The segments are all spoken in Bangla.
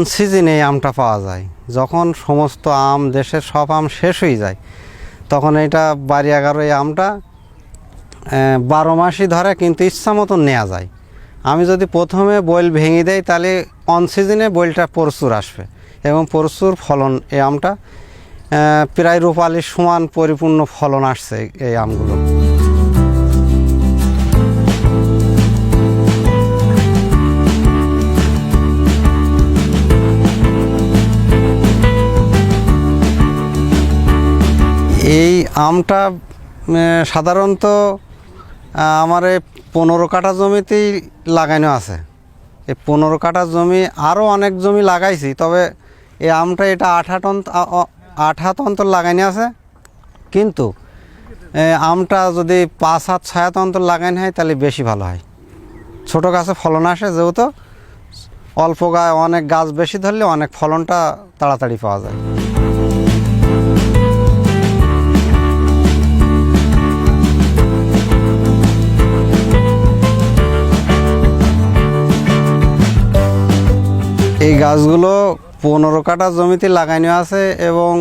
অন সিজনে এই আমটা পাওয়া যায়? যখন সমস্ত আম দেশের সব আম শেষ হয়ে যায়, তখন এটা বাড়ি এগারো এই আমটা বারো মাসই ধরে কিন্তু ইচ্ছা মতন নেওয়া যায়। আমি যদি প্রথমে বইল ভেঙে দেই, তাহলে অন সিজনে বইলটা প্রচুর আসবে এবং প্রচুর ফলন এই আমটা প্রায় রূপালির সমান পরিপূর্ণ ফলন আসছে এই আমগুলো। এই আমটা সাধারণত আমার পনেরো কাঠা জমিতেই লাগানো আছে। এই পনেরো কাঠা জমি আরও অনেক জমি লাগাইছি, তবে এই আমটা এটা আঠা টন আঠা তন্তর লাগানো আছে। কিন্তু আমটা যদি পাঁচ হাত, ছয় হাত অন্তর লাগানো হয়, তাহলে বেশি ভালো হয়। ছোটো গাছে ফলন আসে, যেহেতু, অল্প গায়ে অনেক গাছ বেশি ধরলে অনেক ফলনটা তাড়াতাড়ি পাওয়া যায়। এই গাছগুলো পনেরো কাঠা জমিতে লাগানো আছে এবং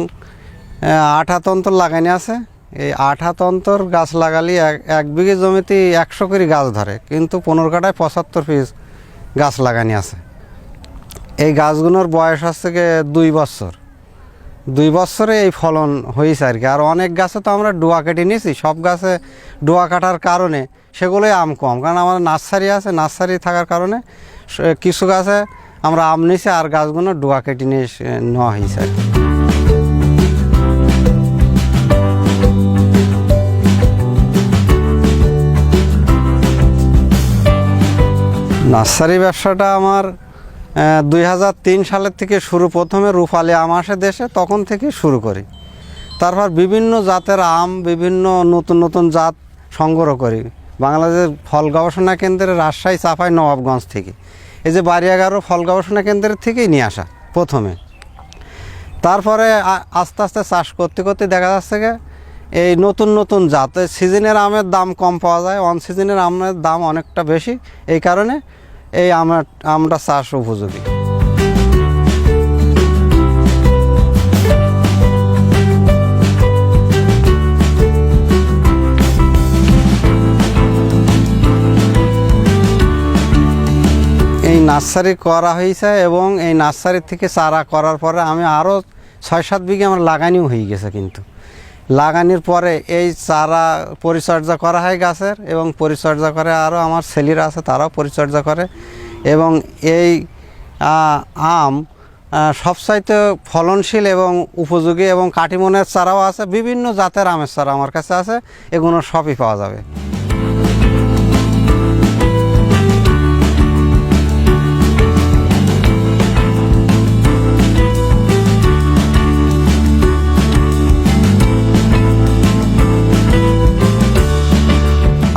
আঠা তন্তর লাগানো আছে। এই আঠা তন্তর গাছ লাগালে এক এক বিঘে জমিতে একশো করে গাছ ধরে, কিন্তু পনেরো কাঠায় পঁচাত্তর পিস গাছ লাগানো আছে। এই গাছগুলোর বয়স হচ্ছে গিয়ে দুই বছর। দুই বছরে এই ফলন হয়েছে আর কি। আর অনেক গাছে তো আমরা ডোয়া কেটে নিয়েছি, সব গাছে ডোয়া কাটার কারণে সেগুলোই আম কম। কারণ আমাদের নার্সারি আছে, নার্সারি থাকার কারণে কিছু গাছে আমরা আম নিয়েছি আর গাছগুলো ডোয়া কেটে নিয়ে নেওয়া হয়েছে। নার্সারি ব্যবসাটা আমার দুই হাজার তিন সালের থেকে শুরু, প্রথমে রূপালি আম আসে দেশে, তখন থেকে শুরু করি। তারপর বিভিন্ন জাতের আম, বিভিন্ন নতুন নতুন জাত সংগ্রহ করি। বাংলাদেশের ফল গবেষণা কেন্দ্রের রাজশাহী, চাপাই, নবাবগঞ্জ থেকে। এই যে বাড়ি ও ফল গবেষণা কেন্দ্রের থেকেই নিয়ে আসা, প্রথমে। তারপরে আস্তে আস্তে চাষ করতে করতে দেখা যাচ্ছে এই নতুন নতুন জাত সিজনের আমের দাম কম পাওয়া যায় অন সিজনের আমের দাম অনেকটা বেশি, এই কারণে এই আমের আমটা চাষ উপযোগী। নার্সারি করা হয়েছে এবং এই নার্সারি থেকে চারা করার পরে আমি আরও ছয় সাত বিঘে আমার লাগানিও হয়ে গেছে কিন্তু। লাগানির পরে এই চারা পরিচর্যা করা হয় গাছের এবং পরিচর্যা করে আরও আমার ছেলেরা আছে তারাও পরিচর্যা করে এবং এই আম আহ, সবচাইতে ফলনশীল এবং উপযোগী এবং কাটিমনের চারাও আছে বিভিন্ন জাতের আমের চারা আমার কাছে আছে এগুলো সবই পাওয়া যাবে।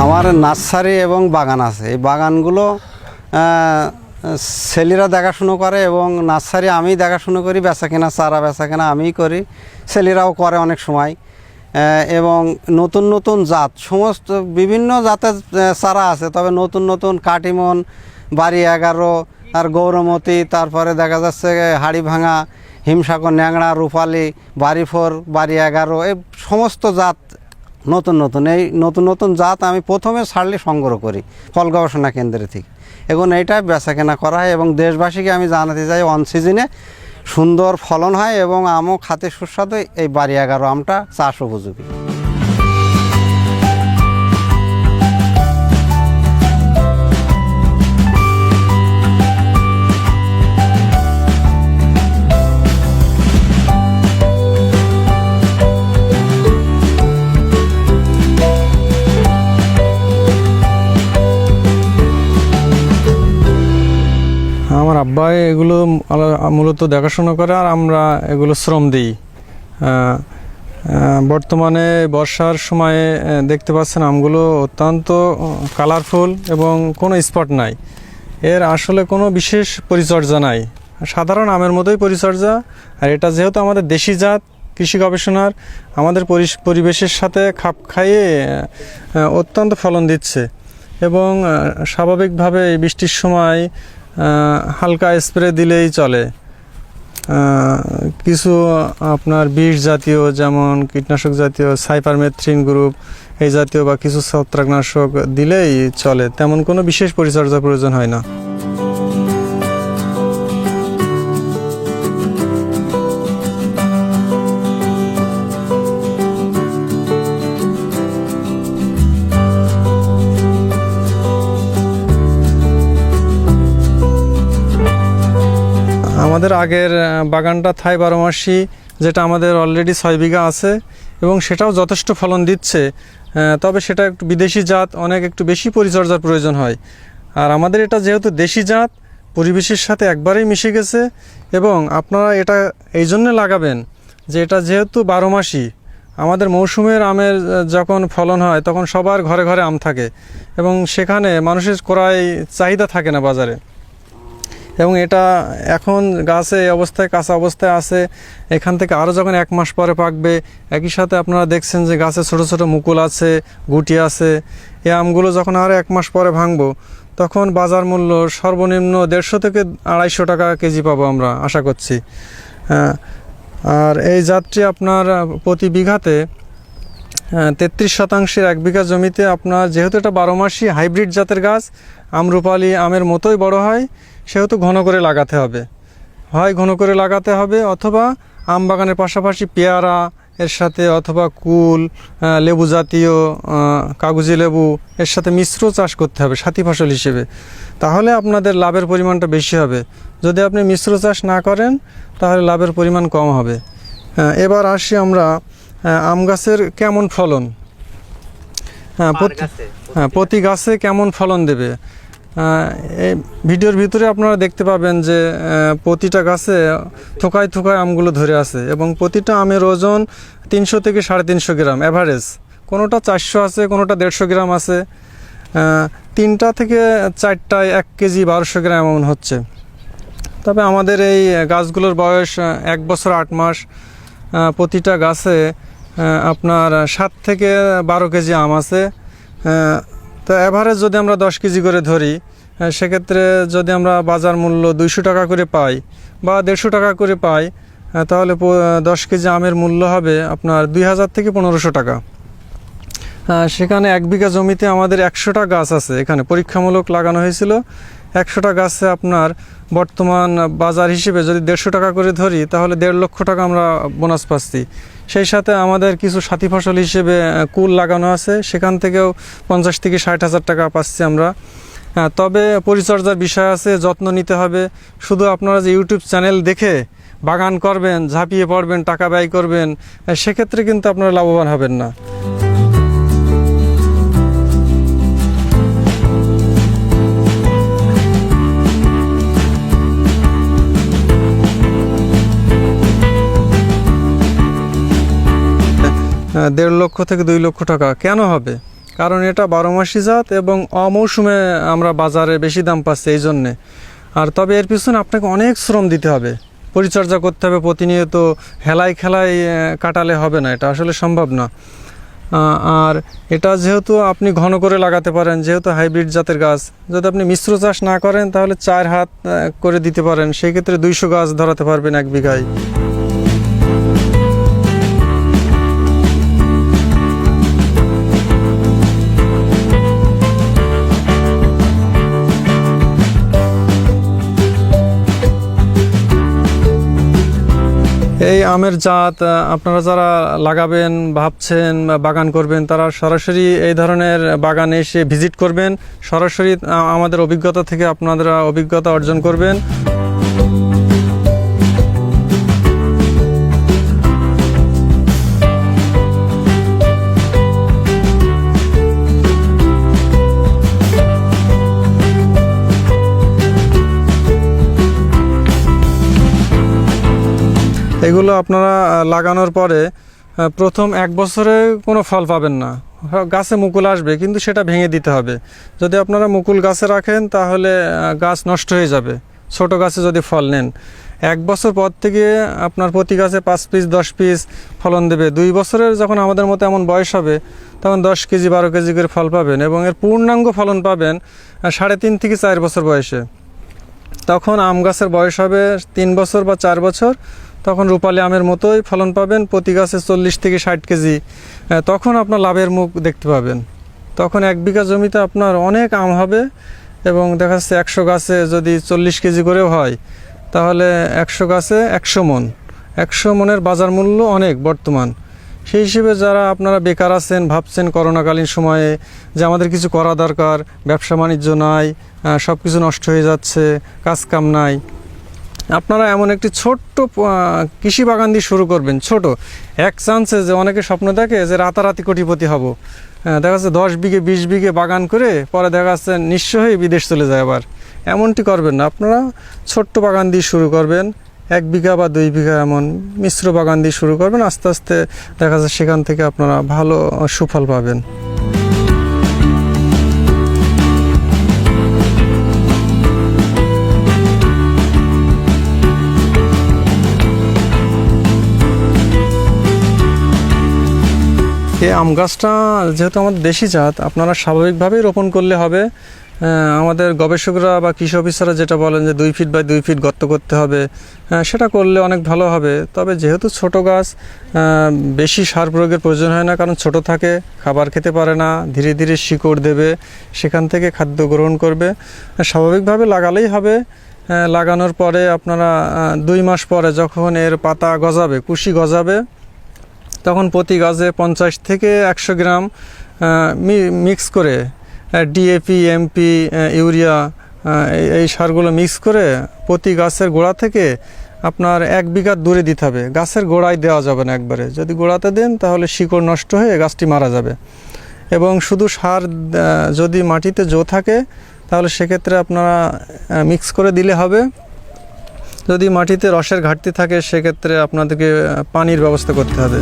আমার নার্সারি এবং বাগান আছে। এই বাগানগুলো ছেলেরা দেখাশুনো করে এবং নার্সারি আমি দেখাশুনো করি, বেচা কেনা, চারা বেচা কেনা আমিই করি। ছেলেরাও করে অনেক সময়। এবং নতুন নতুন জাত, সমস্ত বিভিন্ন জাতের চারা আছে। তবে নতুন নতুন কাটিমন, বাড়ি এগারো আর গৌরমতি, তারপরে দেখা যাচ্ছে হাড়ি ভাঙা হিমসাগর, ন্যাংড়া, রূপালি বাড়ি ফোর বাড়ি এগারো, এই সমস্ত জাত নতুন নতুন। এই নতুন নতুন জাত আমি প্রথমে ছাড়লে সংগ্রহ করি, ফল গবেষণা কেন্দ্রে থেকে। এখন এইটা বেচা কেনা করা হয় এবং দেশবাসীকে আমি জানাতে চাই অন সিজনে সুন্দর ফলন হয় এবং আমও খাতে সুস্বাদু এই বাড়ি এগারো আমটা চাষ উপযোগী। আমার আব্বা এগুলো মূলত দেখাশোনা করে আর আমরা এগুলো শ্রম দিই। বর্তমানে বর্ষার সময়ে দেখতে পাচ্ছেন আমগুলো অত্যন্ত কালারফুল এবং কোনো স্পট নাই। এর আসলে কোনো বিশেষ পরিচর্যা নাই। সাধারণ আমের মতোই পরিচর্যা। আর এটা যেহেতু আমাদের দেশি জাত, কৃষি গবেষণার, আমাদের পরিবেশের সাথে খাপ খাইয়ে অত্যন্ত ফলন দিচ্ছে। এবং স্বাভাবিকভাবে এই বৃষ্টির সময় হালকা স্প্রে দিলেই চলে। কিছু আপনার বিষ জাতীয় যেমন কীটনাশক জাতীয়, সাইপারমেথ্রিন গ্রুপ, এই জাতীয় বা কিছু ছত্রাকনাশক দিলেই চলে। তেমন কোনো বিশেষ পরিচর্যা প্রয়োজন হয় না। আমাদের আগের বাগানটা থাই বারোমাসি যেটা আমাদের অলরেডি ছয় বিঘা আছে, এবং সেটাও যথেষ্ট ফলন দিচ্ছে। তবে সেটা একটু বিদেশি জাত, অনেক একটু বেশি পরিচর্যার প্রয়োজন হয়। আর আমাদের এটা যেহেতু দেশি জাত, পরিবেশের সাথে একবারেই মিশে গেছে, এবং আপনারা এটা এই জন্য লাগাবেন যে এটা যেহেতু বারো মাসি, আমাদের মৌসুমের আমের যখন ফলন হয়, তখন সবার ঘরে ঘরে আম থাকে, এবং সেখানে মানুষের ক্রয় চাহিদা থাকে না বাজারে। এবং এটা এখন গাছে এই অবস্থায় কাঁচা অবস্থায় আছে। এখান থেকে আরও যখন এক মাস পরে পাকবে একই সাথে আপনারা দেখছেন যে গাছে ছোট ছোট মুকুল আছে গুটি আছে। এই আমগুলো যখন আরও এক মাস পরে ভাঙবো তখন বাজার মূল্য সর্বনিম্ন দেড়শো থেকে আড়াইশো টাকা কেজি পাবো আমরা আশা করছি। হ্যাঁ, আর এই জাতটি আপনার প্রতি বিঘাতে তেত্রিশ শতাংশের এক বিঘা জমিতে আপনার যেহেতু এটা বারো মাসি হাইব্রিড জাতের গাছ আমরুপালি আমের মতোই বড় হয়। সেহেতু ঘন করে লাগাতে হবে। হয় ঘন করে লাগাতে হবে অথবা আম বাগানের পাশাপাশি পেয়ারা এর সাথে অথবা কুল লেবু জাতীয় কাগজি লেবু এর সাথে মিশ্র চাষ করতে হবে সাথী ফসল হিসেবে। তাহলে আপনাদের লাভের পরিমাণটা বেশি হবে। যদি আপনি মিশ্র চাষ না করেন তাহলে লাভের পরিমাণ কম হবে। এবার আসি আমরা আম গাছের কেমন ফলন? হ্যাঁ প্রতি- হ্যাঁ প্রতি গাছে কেমন ফলন দেবে? ভিডিওর ভিতরে আপনারা দেখতে পাবেন যে প্রতিটা গাছে থোকায় থোকায় আমগুলো ধরে আছে এবং প্রতিটা আমের ওজন তিনশো থেকে সাড়ে তিনশো গ্রাম অ্যাভারেজ কোনোটা চারশো আছে, কোনোটা দেড়শো গ্রাম আছে। তিনটা থেকে চারটায় এক কেজি বারোশো গ্রাম এমন হচ্ছে। তবে আমাদের এই গাছগুলোর বয়স এক বছর আট মাস প্রতিটা গাছে আপনার সাত থেকে বারো কেজি আম আছে। তো অ্যাভারেজ যদি আমরা দশ কেজি করে ধরি সেক্ষেত্রে যদি আমরা বাজার মূল্য দুইশো টাকা করে পাই বা দেড়শো টাকা করে পাই তাহলে দশ কেজি আমের মূল্য হবে আপনার দুই হাজার থেকে পনেরোশো টাকা। সেখানে এক বিঘা জমিতে আমাদের একশোটা গাছ আছে এখানে। পরীক্ষামূলক লাগানো হয়েছিল। একশোটা গাছে আপনার বর্তমান বাজার হিসেবে যদি দেড়শো টাকা করে ধরি, তাহলে দেড় লক্ষ টাকা আমরা বোনাস পাচ্ছি। সেই সাথে আমাদের কিছু সাথী ফসল হিসেবে কুল লাগানো আছে। সেখান থেকেও পঞ্চাশ থেকে ষাট হাজার টাকা পাচ্ছি আমরা। হ্যাঁ তবে পরিচর্যার বিষয় আছে, যত্ন নিতে হবে। শুধু আপনারা যে ইউটিউব চ্যানেল দেখে বাগান করবেন, ঝাঁপিয়ে পড়বেন, টাকা ব্যয় করবেন সেক্ষেত্রে কিন্তু আপনারা লাভবান হবেন না। দেড় লক্ষ থেকে দুই লক্ষ টাকা। কেন হবে? কারণ এটা বারো মাসি জাত এবং অমৌসুমে আমরা বাজারে বেশি দাম পাচ্ছি এই জন্যে। আর তবে এর পিছনে আপনাকে অনেক শ্রম দিতে হবে। পরিচর্যা করতে হবে প্রতিনিয়ত, হেলাই খেলাই কাটালে হবে না, এটা আসলে সম্ভব না। আর এটা যেহেতু আপনি ঘন করে লাগাতে পারেন, যেহেতু হাইব্রিড জাতের গাছ, যদি আপনি মিশ্র চাষ না করেন, তাহলে চার হাত করে দিতে পারেন। সেই ক্ষেত্রে দুইশো গাছ ধরাতে পারবেন এক বিঘায়। এই আমের জাত আপনারা যারা লাগাবেন, ভাবছেন বাগান করবেন, তারা সরাসরি এই ধরনের বাগানে এসে ভিজিট করবেন। সরাসরি আমাদের অভিজ্ঞতা থেকে আপনারা অভিজ্ঞতা অর্জন করবেন। এগুলো আপনারা লাগানোর পরে প্রথম এক বছরে কোনো ফল পাবেন না। গাছে মুকুল আসবে, কিন্তু সেটা ভেঙে দিতে হবে। যদি আপনারা মুকুল গাছে রাখেন, তাহলে গাছ নষ্ট হয়ে যাবে। ছোট গাছে যদি ফল নেন। এক বছর পর থেকে আপনার প্রতি গাছে পাঁচ পিস, দশ পিস ফলন দেবে। দুই বছরের যখন আমাদের মতো এমন বয়স হবে, তখন দশ কেজি, বারো কেজি করে ফল পাবেন এবং এর পূর্ণাঙ্গ ফলন পাবেন সাড়ে তিন থেকে চার বছর বয়সে। তখন আম গাছের বয়স হবে তিন বছর বা চার বছর। তখন রূপালী আমের মতোই ফলন পাবেন, প্রতি গাছে চল্লিশ থেকে ষাট কেজি। তখন আপনার লাভের মুখ দেখতে পাবেন। তখন এক বিঘা জমিতে আপনার অনেক আম হবে এবং দেখা যাচ্ছে একশো গাছে যদি চল্লিশ কেজি করেও হয়, তাহলে একশো গাছে একশো মন। একশো মনের বাজার মূল্য অনেক বর্তমান। সেই হিসেবে যারা আপনারা বেকার আছেন, ভাবছেন করোনাকালীন সময়ে যে আমাদের কিছু করা দরকার, ব্যবসা বাণিজ্য নাই সব কিছু নষ্ট হয়ে যাচ্ছে, কাজ কাম নাই, আপনারা এমন একটি ছোট্ট কৃষি বাগান দিয়ে শুরু করবেন, ছোট। এক চান্সে যে অনেকে স্বপ্ন দেখে যে রাতারাতি কোটিপতি হব। দেখা যাচ্ছে দশ বিঘে, বিশ বিঘে বাগান করে পরে দেখা যাচ্ছে নিঃস্ব হয়ে বিদেশ চলে যায় আবার। এমনটি করবেন না। আপনারা ছোট্ট বাগান দিয়ে শুরু করবেন। এক বিঘা বা দুই বিঘা এমন মিশ্র বাগান দিয়ে শুরু করবেন। আস্তে আস্তে দেখা যাচ্ছে সেখান থেকে আপনারা ভালো সুফল পাবেন। এই আম গাছটা যেহেতু আমাদের দেশি জাত, আপনারা স্বাভাবিকভাবেই রোপণ করলে হবে। আমাদের গবেষকরা বা কৃষি অফিসাররা যেটা বলেন যে দুই ফিট বাই দুই ফিট গর্ত করতে হবে আহ, সেটা করলে অনেক ভালো হবে। তবে যেহেতু ছোট গাছ বেশি সার প্রয়োগের প্রয়োজন হয় না কারণ ছোট থাকে খাবার খেতে পারে না ধীরে ধীরে শিকড় দেবে সেখান থেকে খাদ্য গ্রহণ করবে। স্বাভাবিকভাবে লাগালেই হবে। লাগানোর পরে আপনারা দুই মাস পরে যখন এর পাতা গজাবে কুশি গজাবে তখন প্রতি গাছে পঞ্চাশ থেকে একশো গ্রাম মিক্স করে ডিএপি এমপি ইউরিয়া এই- এই সারগুলো মিক্স করে প্রতি গাছের গোড়া থেকে আপনার এক বিঘা দূরে দিতে হবে। গাছের গোড়ায় দেওয়া যাবে না একবারে। যদি গোড়াতে দেন তাহলে শিকড় নষ্ট হয়ে গাছটি মারা যাবে। এবং শুধু সার যদি মাটিতে জো থাকে, তাহলে সেক্ষেত্রে আপনারা মিক্স করে দিলে হবে। যদি মাটিতে রসের ঘাটতি থাকে, সেক্ষেত্রে আপনাদেরকে পানির ব্যবস্থা করতে হবে।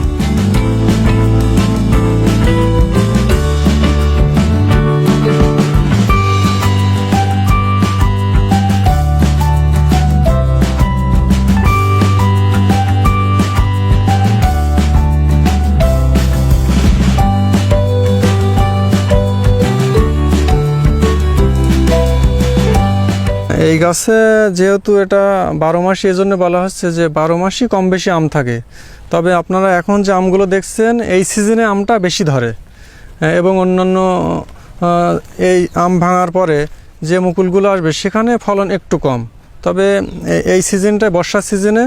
এই গাছে যেহেতু এটা বারো মাসি, এই জন্য বলা হচ্ছে যে বারো মাসই কম বেশি আম থাকে। তবে আপনারা এখন যে আমগুলো দেখছেন, এই সিজনে আমটা বেশি ধরে। এবং অন্যান্য এই আম ভাঙার পরে যে মুকুলগুলো আসবে, সেখানে ফলন একটু কম। তবে এই সিজনটায় বর্ষার সিজনে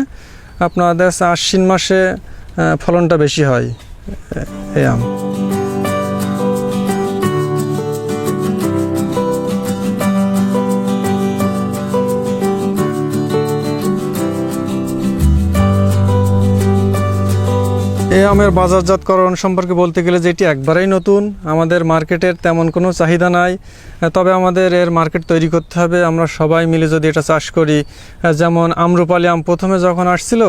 আপনার দেখা আশ্বিন মাসে ফলনটা বেশি হয় এই আম। এই আমের বাজারজাতকরণ সম্পর্কে বলতে গেলে যেটি একবারেই নতুন, আমাদের মার্কেটের তেমন কোনো চাহিদা নাই। তবে আমাদের এর মার্কেট তৈরি করতে হবে, আমরা সবাই মিলে যদি এটা চাষ করি। যেমন আমরুপালি আম প্রথমে যখন আসছিল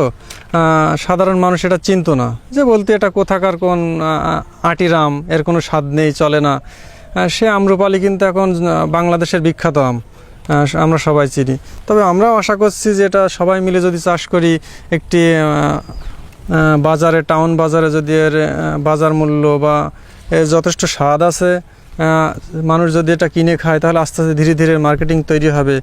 সাধারণ মানুষ এটা চিনত না। যে বলতে এটা কোথাকার কোন আটির আম, এর কোনো স্বাদ নেই, চলে না। সে আমরুপালি কিন্তু এখন বাংলাদেশের বিখ্যাত আম আমরা সবাই চিনি। তবে আমরাও আশা করছি যে এটা সবাই মিলে যদি চাষ করি, একটি বাজারে, টাউন বাজারে যদি এর বাজার মূল্য বা এর যথেষ্ট স্বাদ আছে মানুষ যদি এটা কিনে খায়, তাহলে আস্তে আস্তে ধীরে ধীরে মার্কেটিং তৈরি হবে।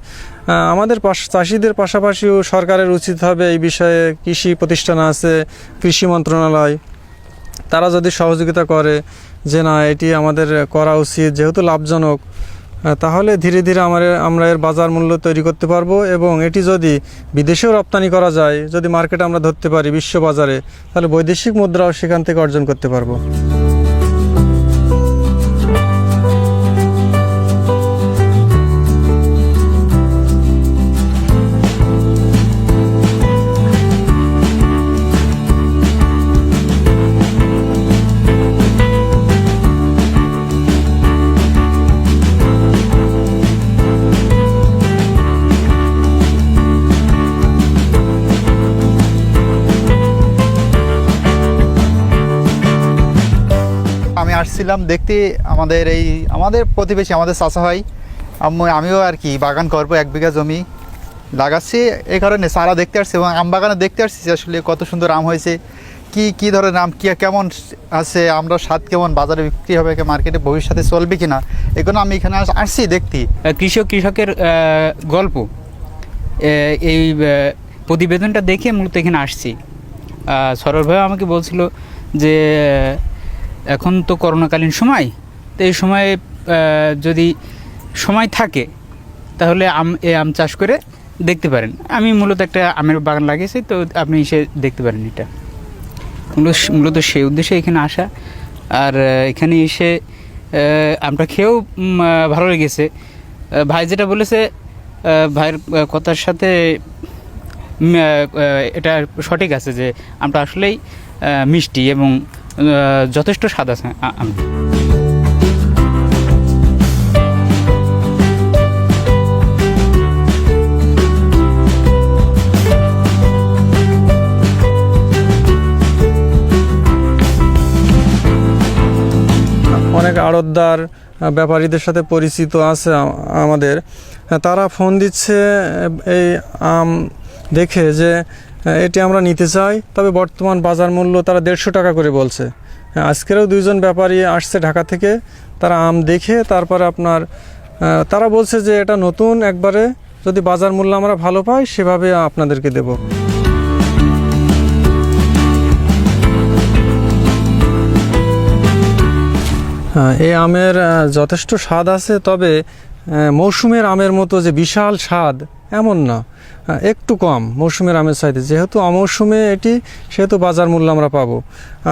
আমাদের পাশ, চাষিদের পাশাপাশিও সরকারের উচিত হবে এই বিষয়ে কৃষি প্রতিষ্ঠান আছে, কৃষি মন্ত্রণালয়। তারা যদি সহযোগিতা করে যে না, এটি আমাদের করা উচিত, যেহেতু লাভজনক তাহলে ধীরে ধীরে আমার, আমরা এর বাজার মূল্য তৈরি করতে পারব এবং এটি যদি বিদেশেও রপ্তানি করা যায়, যদি মার্কেট আমরা ধরতে পারি বিশ্ব বাজারে, তাহলে বৈদেশিক মুদ্রাও সেখান থেকে অর্জন করতে পারব। আসছিলাম দেখতে আমাদের এই, আমাদের প্রতিবেশী, আমাদের চাষা হয় আমিও আর কি, বাগান করব, এক বিঘা জমি লাগাচ্ছি এই কারণে সারা দেখতে আসছি এবং আম বাগানে দেখতে আসছি যে আসলে কত সুন্দর আম হয়েছে, কি কি ধরনের আম, কি, কেমন আছে, আমরা স্বাদ কেমন, বাজারে বিক্রি হবে মার্কেটে ভবিষ্যতে চলবে কিনা, এগুলো আমি এখানে আসছি দেখতে। কৃষক, কৃষকের গল্প এই প্রতিবেদনটা দেখে মূলত এখানে আসছি। সরল ভাই আমাকে বলছিল যে এখন তো করোনাকালীন সময়, তো এই সময়ে যদি সময় থাকে, তাহলে আম, এ আম চাষ করে দেখতে পারেন। আমি মূলত একটা আমের বাগান লাগিয়েছি, তো আপনি এসে দেখতে পারেন এটা। মূলত মূলত সেই উদ্দেশ্যে এখানে আসা। আর এখানে এসে আমটা খেয়েও ভালো লেগেছে। ভাই যেটা বলেছে ভাইয়ের কথার সাথে এটা সঠিক আছে যে আমটা আসলেই মিষ্টি এবং যথেষ্ট স্বাদ আছে অনেক আড়তদার ব্যাপারীদের সাথে পরিচিত আছে আমাদের। তারা ফোন দিচ্ছে, এই আম দেখে যে এটি আমরা নিতে চাই। তবে বর্তমান বাজার মূল্য তারা দেড়শো টাকা করে বলছে। হ্যাঁ, আজকেরও দুইজন ব্যাপারী আসছে ঢাকা থেকে। তারা আম দেখে তারপরে আপনার তারা বলছে যে এটা নতুন একবারে যদি বাজার মূল্য আমরা ভালো পাই সেভাবে আপনাদেরকে দেবো। হ্যাঁ, এই আমের যথেষ্ট স্বাদ আছে তবে মৌসুমের আমের মতো যে বিশাল স্বাদ এমন না। একটু কম মৌসুমের আমের চাইতে যেহেতু অমৌসুমে এটি, সেহেতু বাজার মূল্য আমরা পাবো।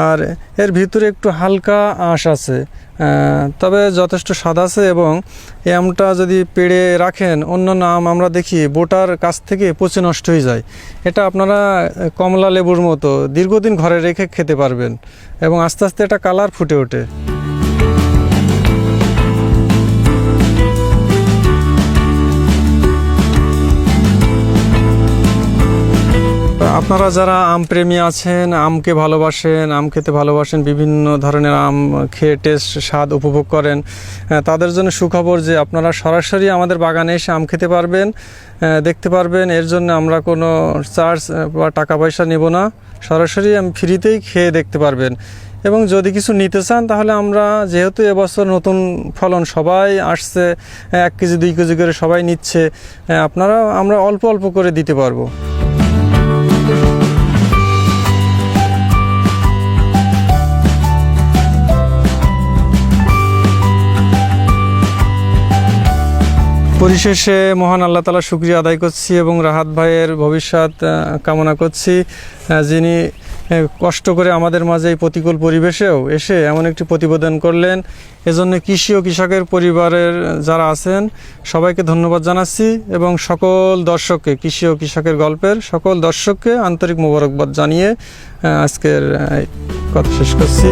আর এর ভিতরে একটু হালকা আঁশ আছে। তবে যথেষ্ট স্বাদ আছে এবং এই আমটা যদি পেড়ে রাখেন, অন্যান্য আম আমরা দেখি বোটার কাছ থেকে পচে নষ্ট হয়ে যায়। এটা আপনারা কমলা লেবুর মতো দীর্ঘদিন ঘরে রেখে খেতে পারবেন এবং আস্তে আস্তে এটা কালার ফুটে ওঠে। আপনারা যারা আম প্রেমী আছেন, আমকে ভালোবাসেন, আম খেতে ভালোবাসেন, বিভিন্ন ধরনের আম খেয়ে টেস্ট স্বাদ উপভোগ করেন তাদের জন্য সুখবর যে আপনারা সরাসরি আমাদের বাগানে এসে আম খেতে পারবেন দেখতে পারবেন। এর জন্য আমরা কোনো চার্জ বা টাকা পয়সা নেব না। সরাসরি আম ফ্রিতেই খেয়ে দেখতে পারবেন। এবং যদি কিছু নিতে চান, তাহলে আমরা যেহেতু এবছর নতুন ফলন সবাই আসছে, এক কেজি, দুই কেজি করে সবাই নিচ্ছে আপনারা, আমরা অল্প অল্প করে দিতে পারব। পরিশেষে মহান আল্লাহ তালা শুক্রিয়া আদায় করছি এবং রাহাত ভাইয়ের ভবিষ্যৎ কামনা করছি যিনি কষ্ট করে আমাদের মাঝে এই প্রতিকূল পরিবেশেও এসে এমন একটি প্রতিবেদন করলেন। এজন্য কৃষি ও কৃষকের পরিবারের যারা আছেন, সবাইকে ধন্যবাদ জানাচ্ছি এবং সকল দর্শককে, কৃষি ও কৃষকের গল্পের সকল দর্শককে আন্তরিক মোবারকবাদ জানিয়ে আজকের কথা শেষ করছি।